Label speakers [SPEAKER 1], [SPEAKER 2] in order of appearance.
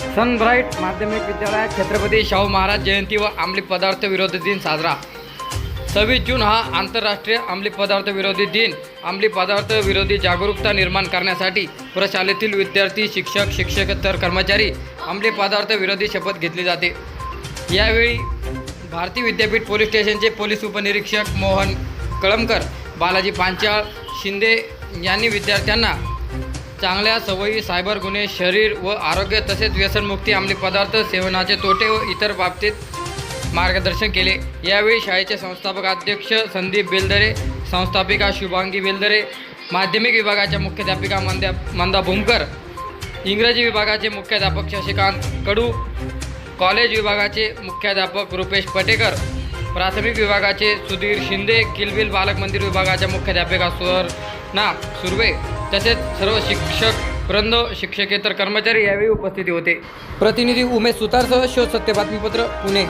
[SPEAKER 1] सनब्राईट माध्यमिक विद्यालयात छत्रपती शाहू महाराज जयंती व अंमली पदार्थ विरोधी दिन साजरा सव्वीस जून हा आंतरराष्ट्रीय अंमली पदार्थ विरोधी दिन अंमली पदार्थ विरोधी जागरूकता निर्माण करण्यासाठी प्रशालेतील विद्यार्थी शिक्षक शिक्षकेतर कर्मचारी अंमली पदार्थ विरोधी शपथ घेतली जाते यावेळी भारती विद्यापीठ पोलीस स्टेशनचे पोलीस उपनिरीक्षक मोहन कळमकर बालाजी पांचाळ शिंदे यांनी विद्यार्थ्यांना चांगल्या सवयी सायबर गुन्हे शरीर व आरोग्य तसेच व्यसनमुक्ती अंमली पदार्थ सेवनाचे तोटे व इतर बाबतीत मार्गदर्शन केले. यावेळी शाळेचे संस्थापक अध्यक्ष संदीप बेलदरे संस्थापिका शुभांगी बेलदरे माध्यमिक विभागाच्या मुख्याध्यापिका मंद्या मंदा भूमकर इंग्रजी विभागाचे मुख्याध्यापक शशिकांत कडू कॉलेज विभागाचे मुख्याध्यापक रुपेश पटेकर प्राथमिक विभागाचे सुधीर शिंदे किलबिल बालक मंदिर विभागाच्या मुख्याध्यापिका सुवर्णा सुर्वे तसेच सर्व शिक्षक वृंद शिक्षकेतर कर्मचारी यावेळी उपस्थिती होते. प्रतिनिधी उमेश सुतारसह शोध सत्य बातमीपत्र पुणे.